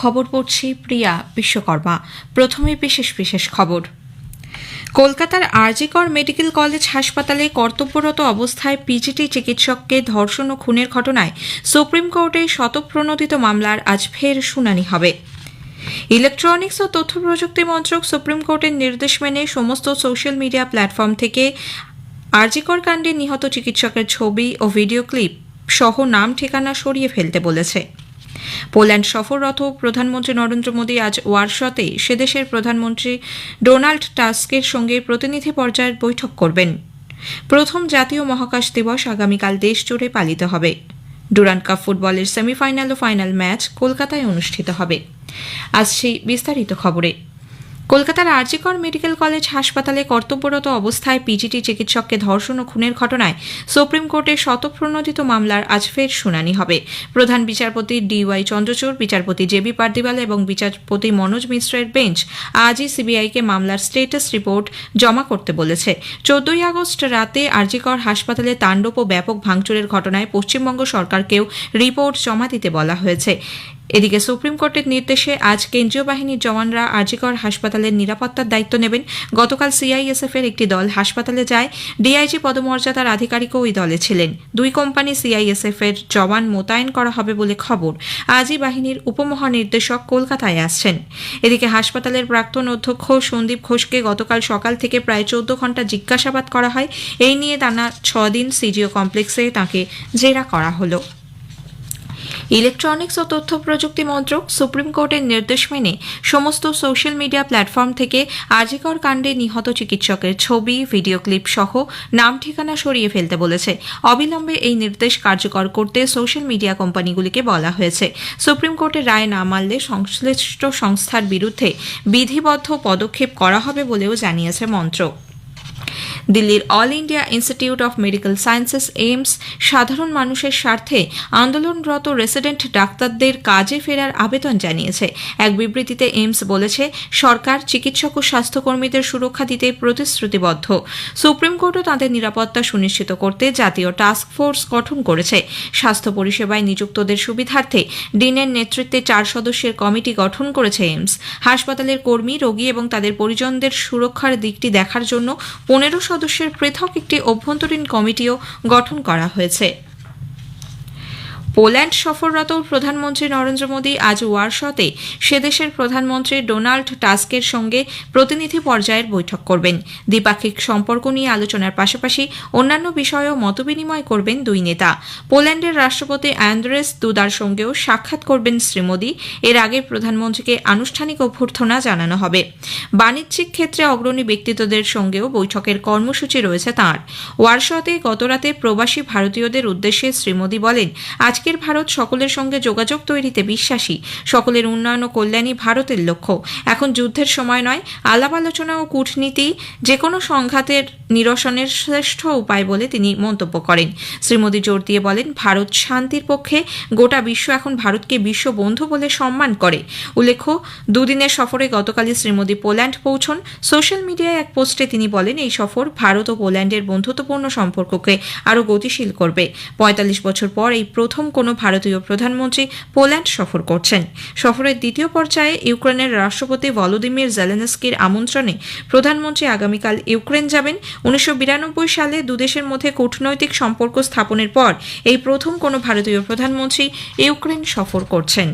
খবর পড়ছি প্রিয়া বিশ্বকর্মা। প্রথমে বিশেষ বিশেষ খবর। কলকাতার আরজিকর মেডিকেল কলেজ হাসপাতালে কর্তব্যরত অবস্থায় পিজিটি চিকিৎসককে ধর্ষণ ও খুনের ঘটনায় সুপ্রিম কোর্টে শতপ্রণোদিত মামলার আজ ফের শুনানি হবে। ইলেকট্রনিক্স ও তথ্য প্রযুক্তি মন্ত্রক সুপ্রিম কোর্টের নির্দেশ মেনে সমস্ত সোশ্যাল মিডিয়া প্ল্যাটফর্ম থেকে আরজিকর কাণ্ডে নিহত চিকিৎসকের ছবি ও ভিডিও ক্লিপ সহ নাম ঠিকানা সরিয়ে ফেলতে বলেছে। পোল্যান্ড সফররত প্রধানমন্ত্রী নরেন্দ্র মোদী আজ ওয়ারশতে সেদেশের প্রধানমন্ত্রী ডোনাল্ড টাস্কের সঙ্গে প্রতিনিধি পর্যায়ের বৈঠক করবেন। প্রথম জাতীয় মহাকাশ দিবস আগামীকাল দেশ জুড়ে পালিত হবে। ডুরান্ড কাপ ফুটবলের সেমিফাইনাল ও ফাইনাল ম্যাচ কলকাতায় অনুষ্ঠিত হবে। আজ সেই বিস্তারিত খবরে। কলকাতার আরজিকর মেডিকেল কলেজ হাসপাতালে কর্তব্যরত অবস্থায় পিজিটি চিকিৎসককে ধর্ষণ ও খুনের ঘটনায় সুপ্রিম কোর্টে শতপ্রণোদিত মামলার আজ ফের শুনানি হবে। প্রধান বিচারপতি ডিওয়াই চন্দ্রচূড়, বিচারপতি জেবি পার্দিবাল এবং বিচারপতি মনোজ মিশ্রের বেঞ্চ আজই সিবিআইকে মামলার স্টেটাস রিপোর্ট জমা করতে বলেছে। চোদ্দই আগস্ট রাতে আরজিকর হাসপাতালে তাণ্ডব ও ব্যাপক ভাঙচুরের ঘটনায় পশ্চিমবঙ্গ সরকারকেও রিপোর্ট জমা দিতে বলা হয়েছে। এদিকে সুপ্রিম কোর্টের নির্দেশে আজ কেন্দ্রীয় বাহিনীর জওয়ানরা আরজিকর হাসপাতালের নিরাপত্তার দায়িত্ব নেবেন। গতকাল সিআইএসএফ এর একটি দল হাসপাতালে যায়। ডিআইজি পদমর্যাদার আধিকারিকও ওই দলে ছিলেন। দুই কোম্পানি সিআইএসএফ এর জওয়ান মোতায়েন করা হবে বলে খবর। আজই বাহিনীর উপমহানির্দেশক কলকাতায় আসছেন। এদিকে হাসপাতালের প্রাক্তন অধ্যক্ষ সন্দীপ ঘোষকে গতকাল সকাল থেকে প্রায় চোদ্দ ঘণ্টা জিজ্ঞাসাবাদ করা হয়। এই নিয়ে টানা ছদিন সিজিও কমপ্লেক্সে তাকে জেরা করা হলো। ইলেকট্রনিক্স ও তথ্য প্রযুক্তি মন্ত্রক সুপ্রিম কোর্টের নির্দেশ মেনে সমস্ত সোশ্যাল মিডিয়া প্ল্যাটফর্ম থেকে আজিকর কাণ্ডে নিহত চিকিৎসকের ছবি, ভিডিও ক্লিপ সহ নাম ঠিকানা সরিয়ে ফেলতে বলেছে। অবিলম্বে এই নির্দেশ কার্যকর করতে সোশ্যাল মিডিয়া কোম্পানিগুলিকে বলা হয়েছে। সুপ্রিম কোর্টের রায় না মানলে সংশ্লিষ্ট সংস্থার বিরুদ্ধে বিধিবদ্ধ পদক্ষেপ করা হবে বলেও জানিয়েছে মন্ত্রক। দিল্লির all India institute of medical sciences AIIMS, সাধারণ মানুষের স্বার্থে আন্দোলনরত রেসিডেন্ট ডাক্তারদের কাজে ফেরার আবেদন জানিয়েছে। এক বিবৃতিতে এইমস বলেছে, সরকার চিকিৎসক ও স্বাস্থ্যকর্মীদের সুরক্ষা দিতে প্রতিশ্রুতিবদ্ধ। সুপ্রিম কোর্টও তাদের নিরাপত্তা সুনিশ্চিত করতে জাতীয় টাস্ক ফোর্স গঠন করেছে। স্বাস্থ্য পরিষেবায় নিযুক্তদের সুবিধার্থে ডিনের নেতৃত্বে চার সদস্যের কমিটি গঠন করেছে এইমস। হাসপাতালের কর্মী, রোগী এবং তাদের পরিজনদের সুরক্ষার দিকটি দেখার জন্য পনেরো সদস্যের পৃথক একটি অভ্যন্তরীণ কমিটিও গঠন করা হয়েছে। পোল্যান্ড সফররত প্রধানমন্ত্রী নরেন্দ্র মোদী আজ ওয়ারশতে সে দেশের প্রধানমন্ত্রী ডোনাল্ড টাস্কের সঙ্গে প্রতিনিধি পর্যায়ের বৈঠক করবেন। দ্বিপাক্ষিক সম্পর্ক নিয়ে আলোচনার পাশাপাশি অন্যান্য বিষয়েও মতবিনিময় করবেন দুই নেতা। পোল্যান্ডের রাষ্ট্রপতি অ্যান্ড্রেস দুদার সঙ্গেও সাক্ষাৎ করবেন শ্রী মোদী। এর আগে প্রধানমন্ত্রীকে আনুষ্ঠানিক অভ্যর্থনা জানানো হবে। বাণিজ্যিক ক্ষেত্রে অগ্রণী ব্যক্তিত্বদের সঙ্গেও বৈঠকের কর্মসূচি রয়েছে তাঁর। ওয়ারশতে গতরাতে প্রবাসী ভারতীয়দের উদ্দেশ্যে শ্রী মোদী বলেন আজকের ভারত সকলের সঙ্গে যোগাযোগ তৈরিতে বিশ্বাসী। সকলের উন্নয়ন ও কল্যাণই ভারতের লক্ষ্য। এখন যুদ্ধের সময় নয়, আলাপ আলোচনা ও কূটনীতি যে কোনো সংঘাতের নিরসনের শ্রেষ্ঠ উপায় বলে তিনি মন্তব্য করেন। শ্রী মোদী জোর দিয়ে বলেন, ভারত শান্তির পক্ষে গোটা বিশ্ব এখন ভারতকে বিশ্ব বন্ধু বলে সম্মান করে। উল্লেখ্য, দুদিনের সফরে গতকালই শ্রী মোদী পোল্যান্ড পৌঁছন। সোশ্যাল মিডিয়ায় এক পোস্টে তিনি বলেন, এই সফর ভারত ও পোল্যান্ডের বন্ধুত্বপূর্ণ সম্পর্ককে আরও গতিশীল করবে। পঁয়তাল্লিশ বছর পর এই প্রথম কোনো ভারতীয় প্রধানমন্ত্রী পোল্যান্ড সফর করছেন। সফরের দ্বিতীয় পর্যায়ে ইউক্রেনের রাষ্ট্রপতি ভলোদিমির জেলেনস্কির আমন্ত্রণে প্রধানমন্ত্রী আগামীকাল ইউক্রেন যাবেন। উনিশশো বিরানব্বই সালে দুদেশের মধ্যে কূটনৈতিক সম্পর্ক স্থাপনের পর এই প্রথম কোনো ভারতীয় প্রধানমন্ত্রী ইউক্রেন সফর করছেন।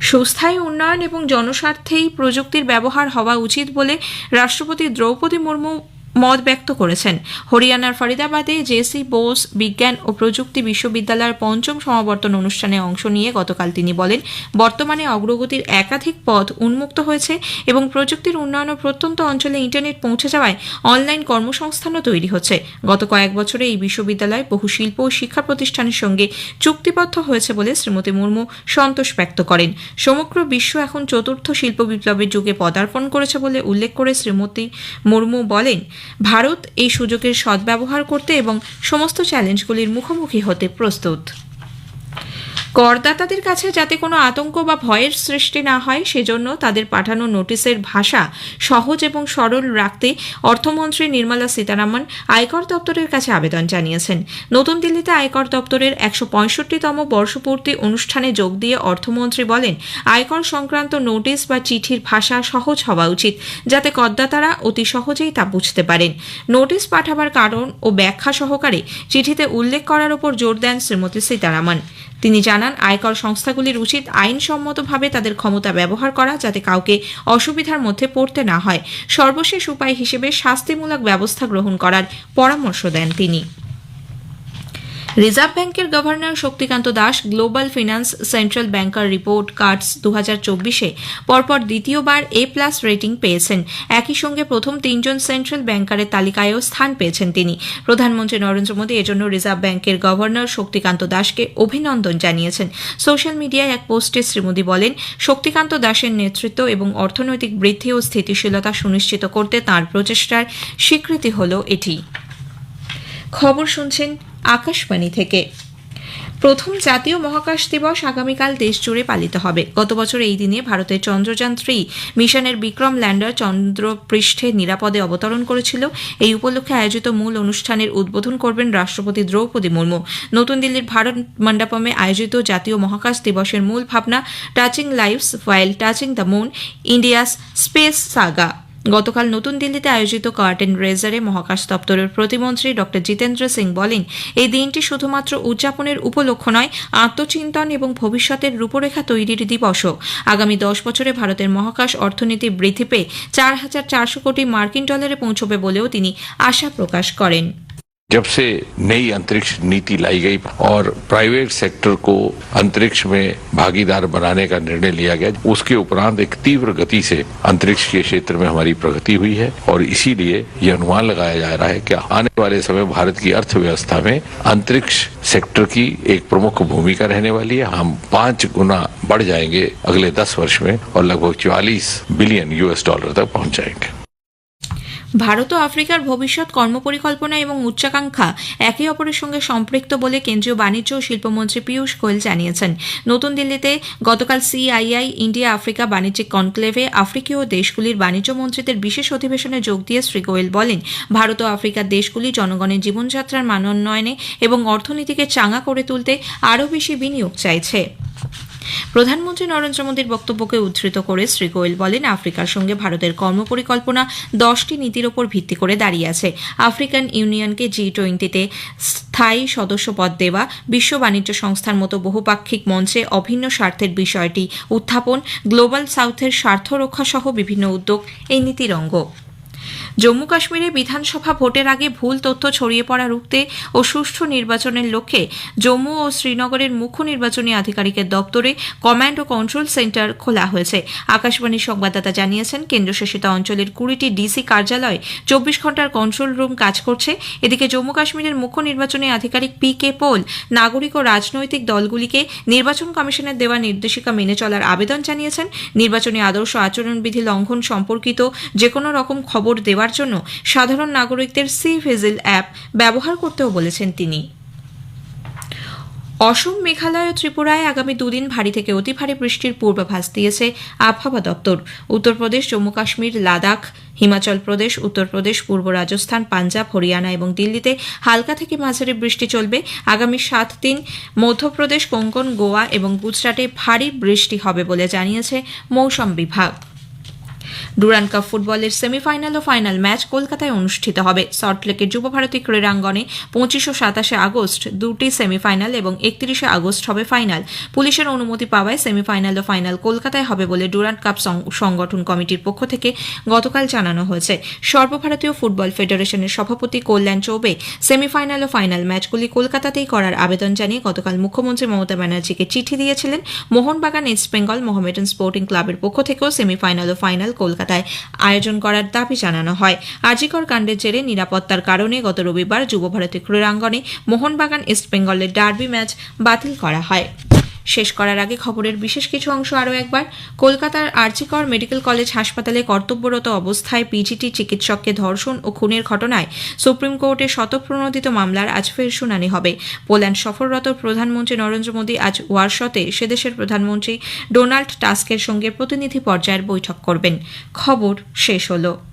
সুস্থায়ী উন্নয়ন এবং জনস্বার্থেই প্রযুক্তির ব্যবহার হওয়া উচিত বলে রাষ্ট্রপতি দ্রৌপদী মুর্মু মত ব্যক্ত করেছেন। হরিয়ানার ফরিদাবাদে জেসি বোস বিজ্ঞান ও প্রযুক্তি বিশ্ববিদ্যালয়ের পঞ্চম সমাবর্তন অনুষ্ঠানে অংশ নিয়ে গতকাল তিনি বলেন, বর্তমানে অগ্রগতির একাধিক পথ উন্মুক্ত হয়েছে এবং প্রযুক্তির উন্নয়ন ও প্রত্যন্ত অঞ্চলে ইন্টারনেট পৌঁছে যাওয়ায় অনলাইন কর্মসংস্থানও তৈরি হচ্ছে। গত কয়েক বছরে এই বিশ্ববিদ্যালয় বহু শিল্প ও শিক্ষা প্রতিষ্ঠানের সঙ্গে চুক্তিবদ্ধ হয়েছে বলে শ্রীমতী মুর্মু সন্তোষ ব্যক্ত করেন। সমগ্র বিশ্ব এখন চতুর্থ শিল্প বিপ্লবের যুগে পদার্পণ করেছে বলে উল্লেখ করে শ্রীমতী মুর্মু বলেন ভারত এই সুযোগের সদ্ব্যবহার করতে এবং সমস্ত চ্যালেঞ্জগুলির মুখোমুখি হতে প্রস্তুত। করদাতাদের কাছে যাতে কোনো আতঙ্ক বা ভয়ের সৃষ্টি না হয়, সেজন্য তাদের পাঠানো নোটিশের ভাষা সহজ এবং সরল রাখতে অর্থমন্ত্রী নির্মলা সীতারামন আয়কর দপ্তরের কাছে আবেদন জানিয়েছেন। নতুন দিল্লিতে আয়কর দপ্তরের একশো পঁয়ষট্টিতম বর্ষপূর্তি অনুষ্ঠানে যোগ দিয়ে অর্থমন্ত্রী বলেন, আয়কর সংক্রান্ত নোটিশ বা চিঠির ভাষা সহজ হওয়া উচিত, যাতে করদাতারা অতি সহজেই তা বুঝতে পারেন। নোটিশ পাঠাবার কারণ ও ব্যাখ্যা সহকারে চিঠিতে উল্লেখ করার উপর জোর দেন শ্রীমতী সীতারামন। তিনি জানান, আয়কর সংস্থাগুলির উচিত আইনসম্মতভাবে তাদের ক্ষমতা ব্যবহার করা যাতে কাউকে অসুবিধার মধ্যে পড়তে না হয়। সর্বশেষ উপায় হিসেবে শাস্তিমূলক ব্যবস্থা গ্রহণ করার পরামর্শ দেন তিনি। রিজার্ভ ব্যাংকের governor Shaktikanta Das global finance central banker report cards দু হাজার চব্বিশে পরপর দ্বিতীয়বার এ প্লাস রেটিং পেয়েছেন। একই সঙ্গে প্রথম তিনজন সেন্ট্রাল ব্যাংকারের তালিকায়ও স্থান পেয়েছেন তিনি। প্রধানমন্ত্রী নরেন্দ্র মোদী এজন্য রিজার্ভ ব্যাংকের গভর্নর শক্তিকান্ত দাসকে অভিনন্দন জানিয়েছেন। সোশ্যাল মিডিয়ায় এক পোস্টে শ্রী মোদী বলেন শক্তিকান্ত দাসের নেতৃত্ব এবং অর্থনৈতিক বৃদ্ধি ও স্থিতিশীলতা সুনিশ্চিত করতে তাঁর প্রচেষ্টার স্বীকৃতি হল এটি। খবর শুনছেন আকাশবাণী থেকে। প্রথম জাতীয় মহাকাশ দিবস আগামীকাল দেশজুড়ে পালিত হবে। গত বছর এই দিনে ভারতের চন্দ্রযান থ্রি মিশনের বিক্রম ল্যান্ডার চন্দ্রপৃষ্ঠে নিরাপদে অবতরণ করেছিল। এই উপলক্ষে আয়োজিত মূল অনুষ্ঠানের উদ্বোধন করবেন রাষ্ট্রপতি দ্রৌপদী মুর্মু। নতুন দিল্লির ভারত মণ্ডপমে আয়োজিত জাতীয় মহাকাশ দিবসের মূল ভাবনা, touching lives while touching the moon, India's space saga. গতকাল নতুন দিল্লিতে আয়োজিত কার্টেন রেজারে মহাকাশ দপ্তরের প্রতিমন্ত্রী ডক্টর জিতেন্দ্র সিং বলেন, এই দিনটি শুধুমাত্র উদযাপনের উপলক্ষ নয়, আত্মচিন্তন এবং ভবিষ্যতের রূপরেখা তৈরির দিবসও। আগামী দশ বছরে ভারতের মহাকাশ অর্থনীতি বৃদ্ধি পেয়ে চার হাজার চারশো কোটি মার্কিন ডলারে পৌঁছবে বলেও তিনি আশা প্রকাশ করেন। जब से नई अंतरिक्ष नीति लाई गई और प्राइवेट सेक्टर को अंतरिक्ष में भागीदार बनाने का निर्णय लिया गया, उसके उपरांत एक तीव्र गति से अंतरिक्ष के क्षेत्र में हमारी प्रगति हुई है और इसीलिए यह अनुमान लगाया जा रहा है कि आने वाले समय भारत की अर्थव्यवस्था में अंतरिक्ष सेक्टर की एक प्रमुख भूमिका रहने वाली है। हम पाँच गुना बढ़ जाएँगे अगले दस वर्ष में और लगभग चौवालीस बिलियन यूएस डॉलर तक पहुँच जाएँगे। ভারত ও আফ্রিকার ভবিষ্যৎ কর্মপরিকল্পনা এবং উচ্চাকাঙ্ক্ষা একে অপরের সঙ্গে সম্পৃক্ত বলে কেন্দ্রীয় বাণিজ্য ও শিল্পমন্ত্রী পীয়ূষ গোয়েল জানিয়েছেন। নতুন দিল্লিতে গতকাল সিআইআই, ইন্ডিয়া আফ্রিকা বাণিজ্যিক কনক্লেভে আফ্রিকীয় দেশগুলির বাণিজ্য মন্ত্রীদের বিশেষ অধিবেশনে যোগ দিয়ে শ্রী গোয়েল বলেন, ভারত ও আফ্রিকার দেশগুলি জনগণের জীবনযাত্রার মান উন্নয়নে এবং অর্থনীতিকে চাঙা করে তুলতে আরও বেশি বিনিয়োগ চাইছে। প্রধানমন্ত্রী নরেন্দ্র মোদীর বক্তব্যকে উদ্ধৃত করে শ্রী গোয়েল বলেন, আফ্রিকার সঙ্গে ভারতের কর্মপরিকল্পনা দশটি নীতির ওপর ভিত্তি করে দাঁড়িয়ে আছে। আফ্রিকান ইউনিয়নকে জি টোয়েন্টিতে স্থায়ী সদস্য পদ দেওয়া, বিশ্ব বাণিজ্য সংস্থার মতো বহুপাক্ষিক মঞ্চে অভিন্ন স্বার্থের বিষয়টি উত্থাপন, গ্লোবাল সাউথের স্বার্থ রক্ষা সহ বিভিন্ন উদ্যোগ এই নীতির অঙ্গ। জম্মু কাশ্মীরে বিধানসভা ভোটের আগে ভুল তথ্য ছড়িয়ে পড়া রুখতে ও সুষ্ঠু নির্বাচনের লক্ষ্যে জম্মু ও শ্রীনগরের মুখ্য নির্বাচনী আধিকারিকের দপ্তরে কমান্ড ও কন্ট্রোল সেন্টার খোলা হয়েছে। আকাশবাণীর সংবাদদাতা জানিয়েছেন, কেন্দ্রশাসিত অঞ্চলের কুড়িটি ডিসি কার্যালয় চব্বিশ ঘণ্টার কন্ট্রোল রুম কাজ করছে। এদিকে জম্মু কাশ্মীরের মুখ্য নির্বাচনী আধিকারিক পি কে পোল নাগরিক ও রাজনৈতিক দলগুলিকে নির্বাচন কমিশনের দেওয়া নির্দেশিকা মেনে চলার আবেদন জানিয়েছেন। নির্বাচনী আদর্শ আচরণবিধি লঙ্ঘন সম্পর্কিত যে কোনো রকম খবর দেওয়ার জন্য সাধারণ নাগরিকদের সি ভিজিল অ্যাপ ব্যবহার করতেও বলেছেন তিনি। অসম, মেঘালয় ও ত্রিপুরায় আগামী দুদিন ভারী থেকে অতি ভারী বৃষ্টির পূর্বাভাস দিয়েছে আবহাওয়া দপ্তর। উত্তরপ্রদেশ, জম্মু কাশ্মীর, লাদাখ, হিমাচল প্রদেশ, উত্তরপ্রদেশ, পূর্ব রাজস্থান, পাঞ্জাব, হরিয়ানা এবং দিল্লিতে হালকা থেকে মাঝারি বৃষ্টি চলবে। আগামী সাত দিন মধ্যপ্রদেশ, কোঙ্কন, গোয়া এবং গুজরাটে ভারী বৃষ্টি হবে বলে জানিয়েছে মৌসুম বিভাগ। ডুরান কাপ ফুটবলের সেমিফাইনাল ও ফাইনাল ম্যাচ কলকাতায় অনুষ্ঠিত হবে। সল্টলেকের যুবভারতী ক্রীড়াঙ্গনে পঁচিশ ও সাতাশে আগস্ট দুটি সেমিফাইনাল এবং একত্রিশে আগস্ট হবে ফাইনাল। পুলিশের অনুমতি পাওয়ায় সেমিফাইনাল ও ফাইনাল কলকাতায় হবে বলে ডুরান্ট কাপ সংগঠন কমিটির পক্ষ থেকে গতকাল জানানো হয়েছে। সর্বভারতীয় ফুটবল ফেডারেশনের সভাপতি কল্যাণ চৌবে সেমিফাইনাল ও ফাইনাল ম্যাচগুলি কলকাতাতেই করার আবেদন জানিয়ে গতকাল মুখ্যমন্ত্রী মমতা ব্যানার্জিকে চিঠি দিয়েছিলেন। Mohun Bagan East Bengal Mohammedan sporting ক্লাবের পক্ষ থেকেও সেমিফাইনাল ও ফাইনাল কলকাতায় আয়োজন করার দাবি জানানো হয়। আজিকর কাণ্ডের জেরে নিরাপত্তার কারণে গত রবিবার যুবভারতী ক্রীড়াঙ্গনে মোহনবাগান ইস্ট বেঙ্গলের ডার্বি ম্যাচ বাতিল করা হয়। শেষ করার আগে খবরের বিশেষ কিছু অংশ আরও একবার। কলকাতার আরজিকর মেডিকেল কলেজ হাসপাতালে কর্তব্যরত অবস্থায় পিজিটি চিকিৎসককে ধর্ষণ ও খুনের ঘটনায় সুপ্রিম কোর্টে শতপ্রণোদিত মামলার আজ ফের শুনানি হবে। পোল্যান্ড সফররত প্রধানমন্ত্রী নরেন্দ্র মোদী আজ ওয়ারশতে সেদেশের প্রধানমন্ত্রী ডোনাল্ড টাস্কের সঙ্গে প্রতিনিধি পর্যায়ের বৈঠক করবেন। খবর শেষ হলো।